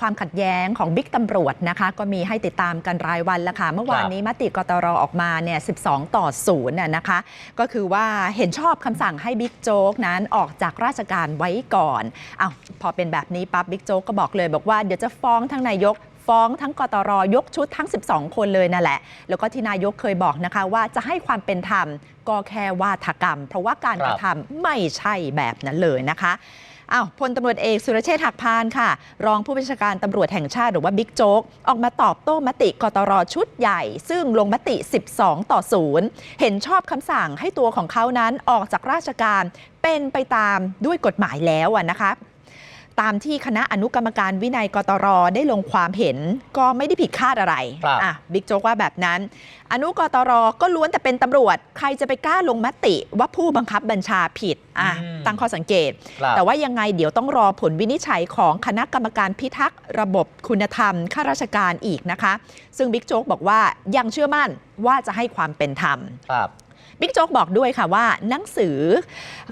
ความขัดแย้งของบิ๊กตำรวจนะคะ ก็มีให้ติดตามกันรายวันแล้วค่ะ เมื่อวานนี้มติกตรออกมาเนี่ย 12 ต่อ0น่ะนะคะ ก็คือว่าเห็นชอบคำสั่งให้บิ๊กโจ๊กนั้นออกจากราชการไว้ก่อนอ้าวพอเป็นแบบนี้ปั๊บบิ๊กโจ๊กก็บอกเลยบอกว่าเดี๋ยวจะฟ้องทั้งนายกฟ้องทั้งกตรยกชุดทั้ง 12 คนเลยนั่นแหละ แล้วก็ที่นายกเคยบอกนะคะ ว่าจะให้ความเป็นธรรมก็แค่วาทกรรม เพราะว่าการครับกระทำไม่ใช่แบบนั้นเลยนะคะ อ้าวพลตำรวจเอกสุรเชษฐ์หักพานค่ะ รองผู้บัญชาการตำรวจแห่งชาติหรือว่าบิ๊กโจ๊กออกมาตอบโต้มติกตรชุดใหญ่ ซึ่งลงมติ 12 ต่อ 0 เห็นชอบคำสั่งให้ตัวของเขานั้นออกจากราชการเป็นไปตามด้วยกฎหมายแล้วนะคะ ตามที่คณะอนุกรรมการวินัยกตรได้ลงความเห็นก็ไม่ได้ผิดคาดอะไรครับอะบิ๊กโจ๊กว่าแบบนั้น อนุกตรก็ล้วนแต่เป็นตำรวจ ใครจะไปกล้าลงมติว่าผู้บังคับบัญชาผิดอะอืมตั้งข้อสังเกต ครับแต่ว่ายังไงเดี๋ยวต้องรอผลวินิจฉัยของคณะกรรมการพิทักษ์ระบบคุณธรรมข้าราชการอีกนะคะ ซึ่งบิ๊กโจ๊กบอกว่ายังเชื่อมั่นว่าจะให้ความเป็นธรรม ครับ บิ๊กโจ๊กบอกด้วยค่ะว่าหนังสือ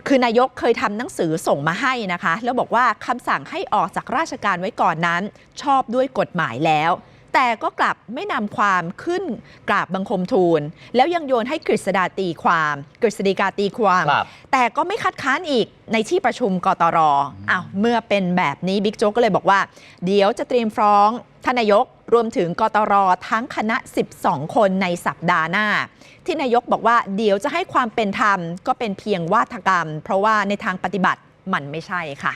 คือนายกเคยทำหนังสือส่งมาให้นะคะ แล้วบอกว่าคำสั่งให้ออกจากราชการไว้ก่อนนั้น ชอบด้วยกฎหมายแล้ว แต่ก็กลับไม่นำความขึ้นกราบบังคมทูล แล้วยังโยนให้กฤษดาตีความ กฤษฎีกาตีความครับแต่ก็ไม่คัดค้านอีกในที่ประชุมกตรอ้าวเมื่อเป็นแบบนี้บิ๊กโจ๊กก็เลยบอกว่า เดี๋ยวจะเตรียมฟ้องทานนายก รวมถึงกตรทั้งคณะ 12 คนในสัปดาห์หน้า ที่นายกบอกว่าเดี๋ยวจะให้ความเป็นธรรมก็เป็นเพียงวาทกรรม เพราะว่าในทางปฏิบัติมันไม่ใช่ค่ะ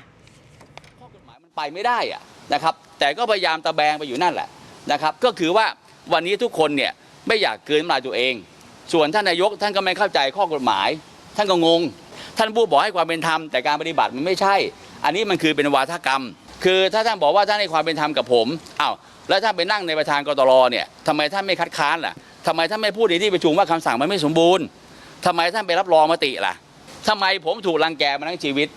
ข้อกฎหมายมันไปไม่ได้อะนะครับ แต่ก็พยายามตะแบงไปอยู่นั่นแหละนะครับ ก็คือว่าวันนี้ทุกคนเนี่ยไม่อยากเกินน้ำลาตัวเอง ส่วนท่านนายกท่านก็ไม่เข้าใจข้อกฎหมาย ท่านก็งง ท่านพูดบอกให้ความเป็นธรรมแต่การปฏิบัติมันไม่ใช่ อันนี้มันคือเป็นวาทกรรม คือถ้าท่านบอกว่าท่านให้ความเป็นธรรมกับผมอ้าวแล้วท่านไปนั่งในประธานกตรเนี่ยทำไมท่านไม่คัดค้านล่ะทำไมท่านไม่พูดในที่ประชุมว่าคำสั่งมันไม่สมบูรณ์ทำไมท่านไปรับรองมติล่ะทำไมผมถูกรังแกมาทั้งชีวิต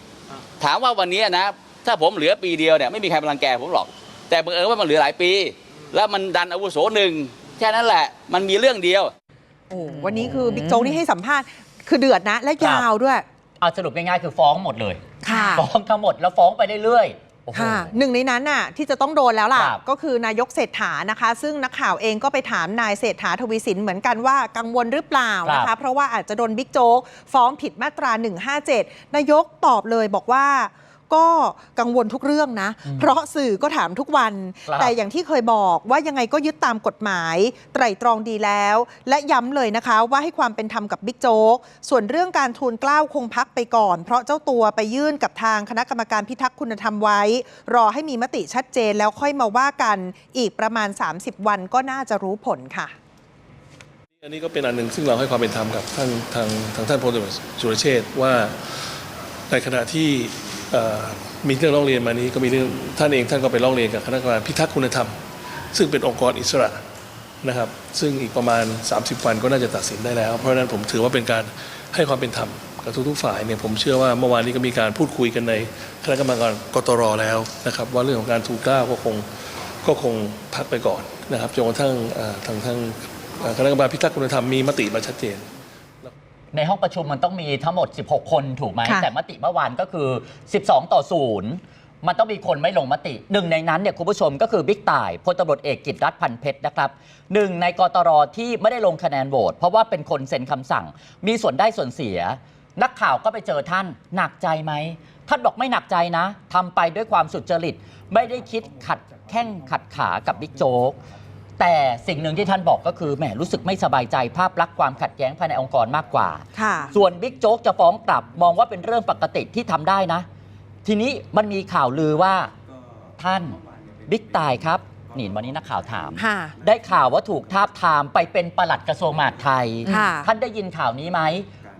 ถามว่าวันนี้นะ ถ้าผมเหลือปีเดียวเนี่ยไม่มีใครมารังแกผมหรอก แต่บังเอิญว่ามันเหลือหลายปี แล้วมันดันอาวุโสหนึ่งแค่นั้นแหละ มันมีเรื่องเดียวโอ้วันนี้คือบิ๊กโจ๊กนี่ให้สัมภาษณ์คือเดือดนะ และยาวด้วย เอาสรุปง่ายๆคือฟ้องหมดเลยค่ะฟ้องทั้งหมดแล้วฟ้องไปเรื่อยๆโอ้โห ค่ะหนึ่งในนั้นน่ะที่จะต้องโดนแล้วล่ะ ครับก็คือนายกเศรษฐานะคะ ซึ่งนักข่าวเองก็ไปถามนายเศรษฐาทวีสินเหมือนกันว่ากังวลหรือเปล่านะครัคะบ เพราะว่าอาจจะโดนบิ๊กโจ๊กฟ้องผิดมาตรา 157 นายกตอบเลยบอกว่า ก็กังวลทุกเรื่องนะ เพราะสื่อก็ถามทุกวันครับแต่อย่างที่เคยบอกว่ายังไงก็ยึดตามกฎหมาย ไตร่ตรองดีแล้ว และย้ำเลยนะคะว่าให้ความเป็นธรรมกับบิ๊กโจ๊ก ส่วนเรื่องการทูลเกล้าคงพักไปก่อน เพราะเจ้าตัวไปยื่นกับทางคณะกรรมการพิทักษ์คุณธรรมไว้ รอให้มีมติชัดเจนแล้วค่อยมาว่ากัน อีกประมาณ 30 วันก็น่าจะรู้ผลค่ะอันนี้ก็เป็นอันหนึ่งซึ่งเราให้ความเป็นธรรมกับท่านทางทางท่านพลตำรวจสุรเชษฐ์ว่าในขณะที่เอ่อ มีเรื่องร้องเรียนมานี้ก็มีเรื่องท่านเองท่านก็ไปร้องเรียนกับคณะกรรมการพิทักษ์คุณธรรม ซึ่งเป็นองค์กรอิสระนะครับ ซึ่งอีกประมาณ 30 วันก็น่าจะตัดสินได้แล้ว เพราะฉะนั้นผมถือว่าเป็นการให้ความเป็นธรรมกับทุกๆฝ่ายเนี่ยผมเชื่อว่าเมื่อวานนี้ก็มีการพูดคุยกันในคณะกรรมการกตรแล้วนะครับ ว่าเรื่องของการถูกกล้าก็คงก็คงพักไปก่อนนะครับจนกระทั่งทางทางคณะกรรมการพิทักษ์คุณธรรมมีมติมาชัดเจน ในห้องประชุมมันต้องมีทั้งหมด 16 คนถูกไหมค่ะ แต่มติเมื่อวานก็คือ 12 ต่อ 0 มันต้องมีคนไม่ลงมติหนึ่งในนั้นเนี่ยคุณผู้ชมก็คือบิ๊กต่ายพลตำรวจเอกกิตรัฐพันเพชรนะครับหนึ่งในกตรที่ไม่ได้ลงคะแนนโหวตเพราะว่าเป็นคนเซ็นคำสั่ง มีส่วนได้ส่วนเสีย นักข่าวก็ไปเจอท่านหนักใจไหมท่านบอกไม่หนักใจนะทำไปด้วยความสุจริต ไม่ได้คิดขัดแข้งขัดขากับบิ๊กโจ๊ก แต่สิ่งหนึ่งที่ท่านบอกก็คือแหมรู้สึกไม่สบายใจภาพลักษณ์ความขัดแย้งภายในองค์กรมากกว่า ค่ะ ส่วนบิ๊กโจ๊กจะฟ้องกลับมองว่าเป็นเรื่องปกติที่ทำได้นะ ทีนี้มันมีข่าวลือว่าท่านบิ๊กตายครับ นี่วันนี้นักข่าวถาม ค่ะ ได้ข่าวว่าถูกทาบทามไปเป็นปลัดกระทรวงมหาดไทย ค่ะ ท่านได้ยินข่าวนี้ไหม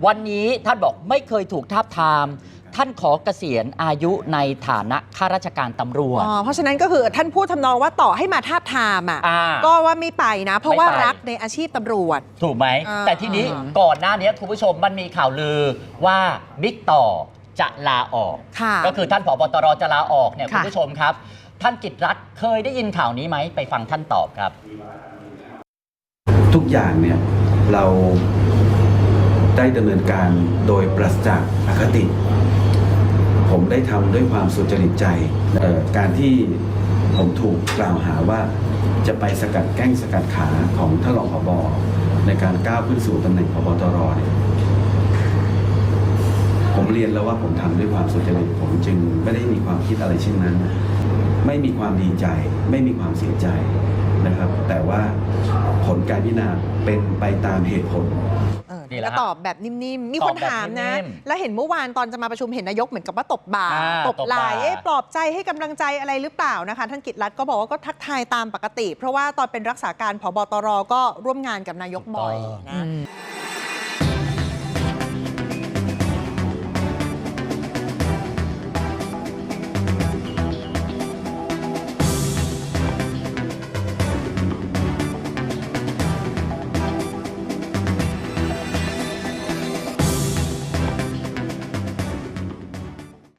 วันนี้ท่านบอกไม่เคยถูกทาบทาม ท่านขอเกษียณอายุในฐานะข้าราชการตำรวจ อ๋อเพราะฉะนั้นก็คือท่านพูดทำนองว่าต่อให้มาทาบทามอะอ่าก็ว่าไม่ไปนะ เพราะว่าไม่ไป รักในอาชีพตำรวจ ถูกไหม อ่า แต่ทีนี้ก่อนหน้านี้คุณผู้ชมมันมีข่าวลือว่าบิ๊กต่อจะลาออก ค่ะ ก็คือท่านผบตรจะลาออกเนี่ยค่ะ คุณผู้ชมครับ ท่านกิตรัฐเคยได้ยินข่าวนี้ไหมไปฟังท่านตอบครับ ทุกอย่างเนี่ยเราได้ดำเนินการโดยปราศจากอคติ ผมได้ทำด้วยความสุจริตใจ การที่ผมถูกกล่าวหาว่าจะไปสกัดแกล้งสกัดขาของท่านรองผบในการก้าวขึ้นสู่ตำแหน่งพบตรเนี่ยผมเรียนแล้วว่าผมทำด้วยความสุจริตผมจึงไม่ได้มีความคิดอะไรเช่นนั้น ไม่มีความดีใจ ไม่มีความเสียใจนะครับ แต่ว่าผลการพิจารณาเป็นไปตามเหตุผล นี่แหละก็ตอบแบบนิ่มๆ มีตคอนบแบบถามนะนิ่มแล้วเห็นเมื่อวานตอนจะมาประชุมเห็นนายกเหมือนกับว่าตบบ่าอ่าตบไหลตบบ่า เอ๊ะปลอบใจให้กำลังใจอะไรหรือเปล่านะคะ ท่านกิตรัตน์ก็บอกว่าก็ทักทายตามปกติ เพราะว่าตอนเป็นรักษาการผบตรก็ร่วมงานกับนายกบ่อยถูกต้องนะ